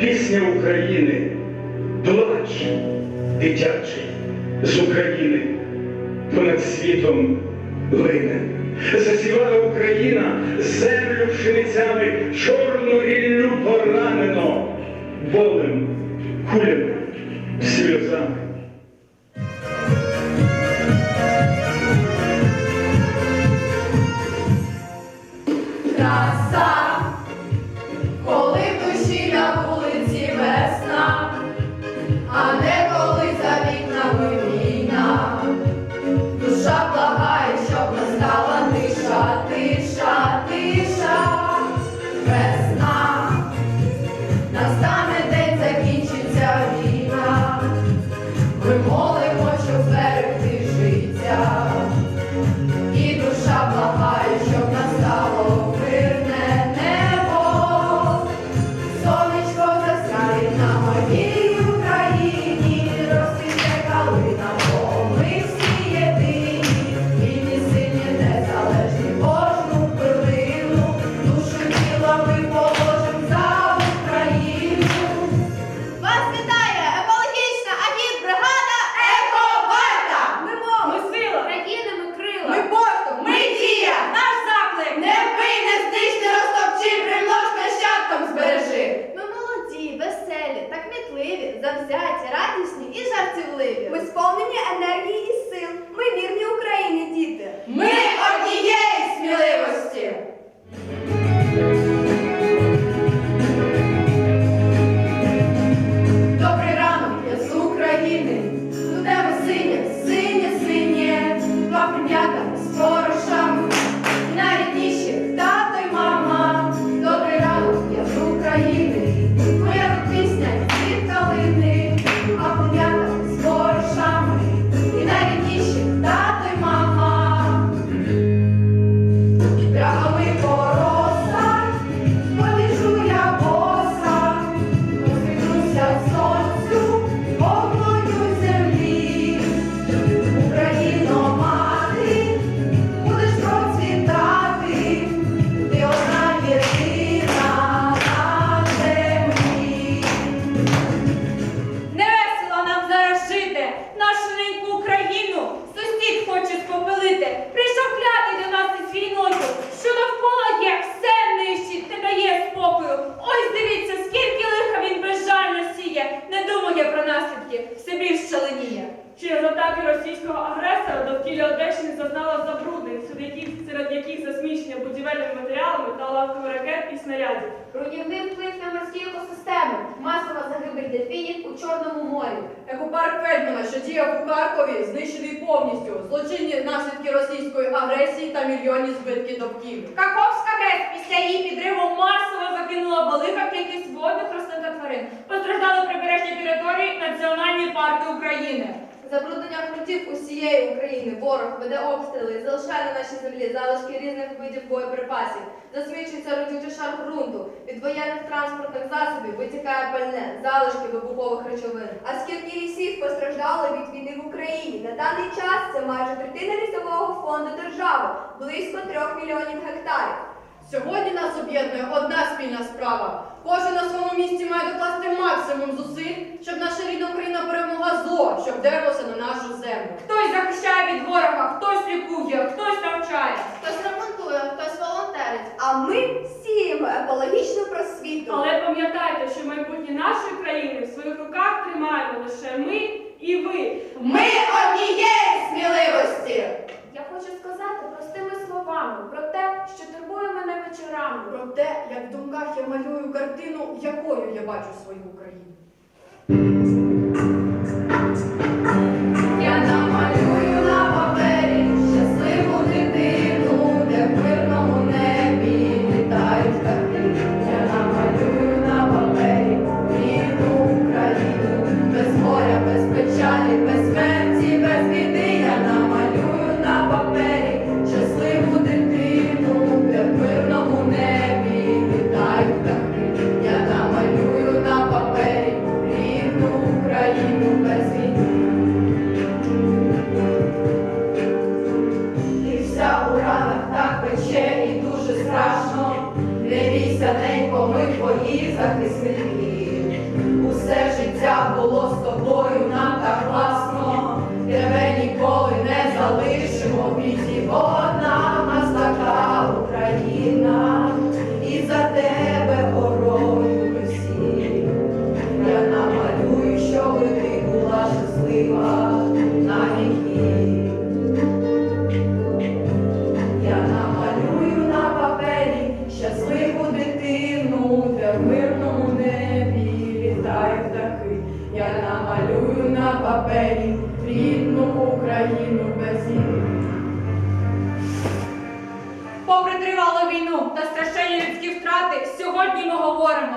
пісня України, плач дитячий з України понад світом лине. Засівала Україна землю пшеницями, чорну ріллю поранено, болем, кулями, сльозами. Краса, Фельдмана, що діяв у Харкові, знищений повністю. Злочинні наслідки російської агресії та мільйонні збитки довкілля. Каховська ГЕС після її підриву масово закинула велика кількість водних рослин та тварин. Постраждали прибережні території, національні парки України. Забруднення ґрунтів усієї України. Ворог веде обстріли залишає на нашій землі залишки різних видів боєприпасів. Засмічується родючий шар ґрунту. Від воєнних транспортних засобів витікає пальне, залишки вибухових речовин. А скільки лісів постраждало від війни в Україні? На даний час це майже третина лісового фонду держави, близько трьох мільйонів гектарів. Сьогодні нас об'єднує одна спільна справа. Кожен на своєму місці має докласти максимум зусиль, щоб наша рідна Україна перемогла зло, щоб дерлося на нашу землю. Хтось захищає від ворога, хтось лікує, хтось навчає. Хтось ремонтує, хтось волонтерить. А ми сіємо екологічну просвіту. Але пам'ятайте, що майбутнє нашої країни в своїх руках тримаємо лише ми і ви. Ми однієї сміливості! Я хочу сказати простими словами про те, що турбує мене вечорами. Про те, як в думках я малюю картину, якою я бачу свою Україну. і захистив. Усе життя було. Намалюю на папері рідну Україну без. Попри тривалу війну та страшенні людські втрати, сьогодні ми говоримо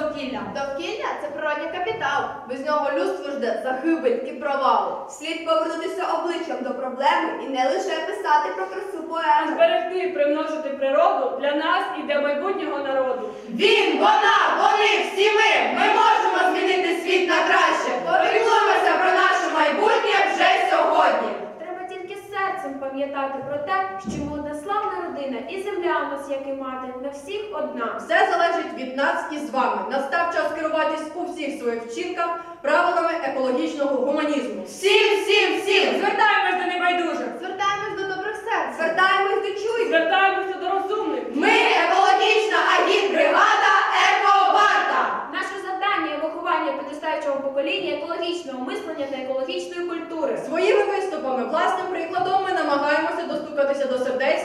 довкіллям. Довкілля це природній капітал. Без нього людство жде загибель і провал. Слід повернутися обличчям до проблеми і не лише писати про красу поему. зберегти і примножити природу для нас і для майбутнього народу. Він, вона, вони, всі ми. Ми можемо змінити світ на краще. Попіклуємося про наше майбутнє вже сьогодні. Треба тільки серцем пам'ятати про те, що ми одна славна родина, і земля у нас, як і мати, на всіх одна. Все залежить від нас і з вами. Настав час керуватись у всіх своїх вчинках правилами екологічного гуманізму. Всім, всім, всім. Звертаємось до небайдужих. Звертаємось до добрих серць. Звертаємось до чуйки. Звертаємося до розумних. Ми екологічна агітбригада Ековарта. Наше завдання виховання підростаючого покоління екологічного мислення та екологічної культури. Своїми виступами, власним прикладом ми намагаємося достукатися до сердець.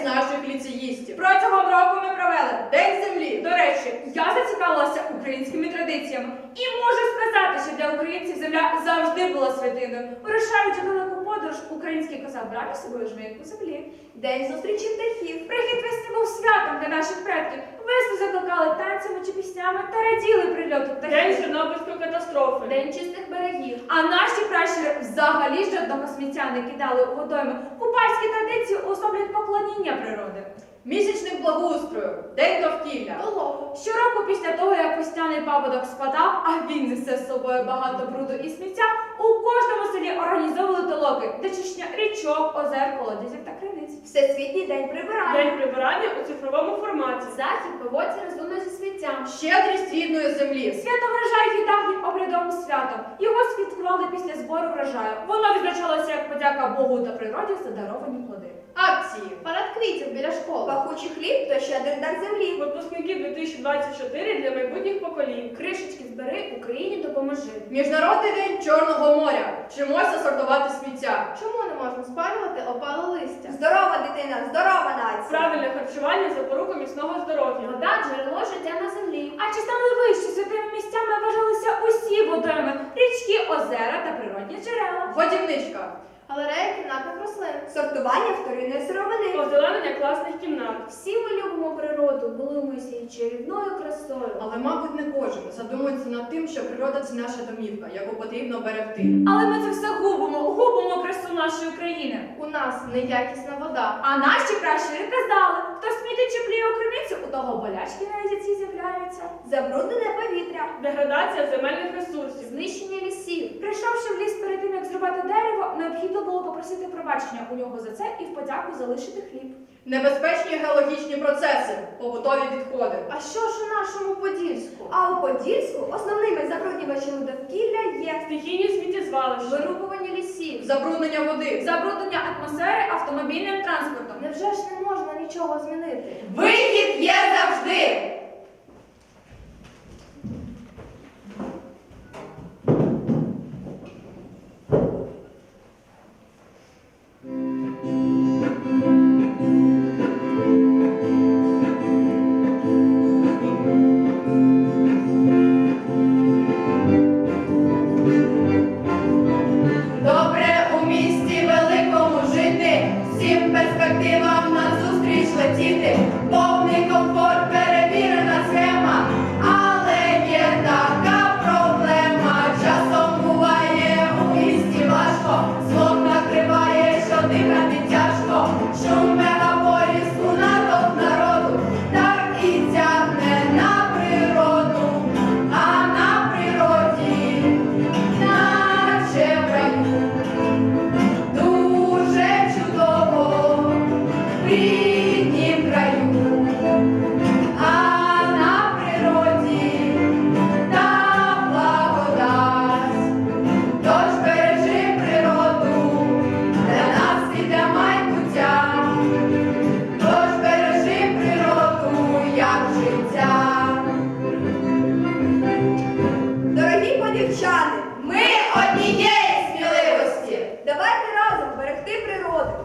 Протягом року ми провели. День землі. До речі, я зацікавилася українськими традиціями і можу сказати, що для українців земля завжди була святиною. Вирушаючи в далеку подорож, український козак брав із собою жмейку землі. День зустрічі птахів. Прихід весни був святом для наших предків. Весну закликали танцями чи піснями та раділи прильоту День птахів. Чорнобильської катастрофи. День чистих берегів. А наші пращури взагалі жодного сміття не кидали у водойми. Купальські традиції уособлюють поклоніння природи. Місячник благоустрою. День довкілля. Щороку після того, як весняний паводок спадав, а він несе з собою багато бруду і сміття, у кожному селі організовували толоки, де чищення річок, озер, колодязів та криниць. Всесвітній день прибирання. День прибирання у цифровому форматі. Захід поводься розумно зі сміттям. Щедрість рідної землі. Свято врожаю давнім обрядовим святом. Його святкували після збору врожаю. Воно відзначалося як подяка Богу та природі за даровані плоди. Акції. Квітів біля школи. Пахучий хліб то щедрий дар землі. Випускники 2024 для майбутніх поколінь. Кришечки збери, Україні допоможи. Міжнародний день Чорного моря. Вчимося сортувати сміття. Чому не можна спалювати опале листя? Здорова дитина, здорова нація. Правильне харчування запорука міцного здоров'я. Вода джерело життя на землі. А чи стали ви, що святими місцями вважалися усі водойми, річки, озера та природні джерела? Годівничка. Кімнатних рослин. Сортування вторинної сировини. Озеленення класних кімнат. Всі ми любимо природу, милуємося її чарівною красою. Але, мабуть, не кожен задумується над тим, що природа це наша домівка, яку потрібно берегти. Але ми це все губимо, губимо красу нашої країни. У нас неякісна вода. А наші пращури казали, хто смітить чи плює у криницю, у того болячки на язиці з'являються. Забруднене повітря. Деградація земельних ресурсів. Знищення лісів. Прийшовши в ліс перед тим, як зрубати дерево, необхідно було попросити пробачення у нього за це і в подяку залишити хліб. Небезпечні геологічні процеси, побутові відходи. А що ж у нашому Подільську? А у Подільську основними забруднювачами довкілля є Стихійні сміттєзвалища. Вирубування лісів. забруднення води, Забруднення атмосфери автомобільним транспортом. Невже ж не можна нічого змінити? Вихід є завжди. В ріднім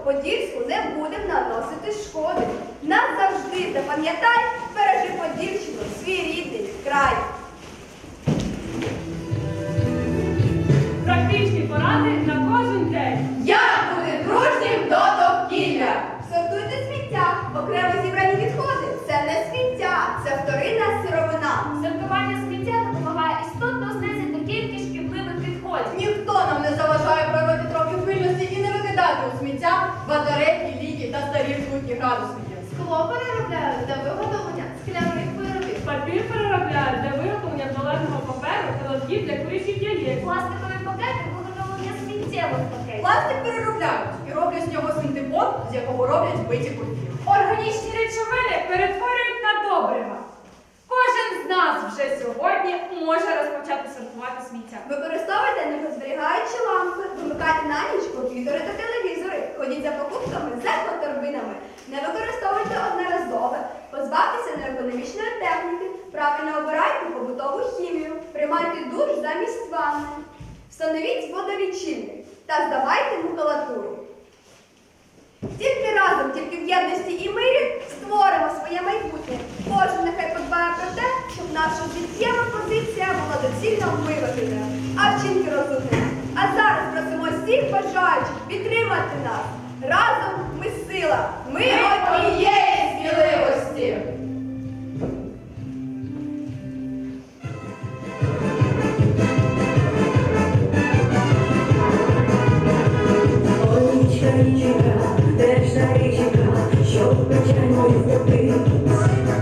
Подільську не будемо наносити шкоди. Назавжди запам'ятай, бережи Подільщину, свій рідний край. Градусників. Скло переробляють для виготовлення скляних виробів. Папір переробляють для виготовлення туалетного паперу та лотків для курячих яєць. Пластикові пакети виготовлення сміттєвих пакетів. Пластик переробляють і роблять з нього синтепон, з якого роблять биті кульки. Органічні речовини перетворюють на добрива. Кожен з нас вже сьогодні може розпочати сортувати сміття. Використовуйте енергозберігаючі лампи, вимикайте на ніч комп'ютери та телевізори, ходіть за покупками з екоторбинами, не використовуйте одноразове, позбавтеся неекономічної техніки, правильно обирайте побутову хімію, приймайте душ замість ванни, встановіть водолічильник та здавайте макулатуру. Тільки разом, тільки в єдності і мирі створимо своє майбутнє. Кожен нехай подбає про те, щоб наша життєва позиція була доцільно виважена, а вчинки розумні. А зараз просимо всіх бажаючих підтримати нас. Разом сила, ми однієї сміливості. Річка, річка, держа річка, що печальною втопилась.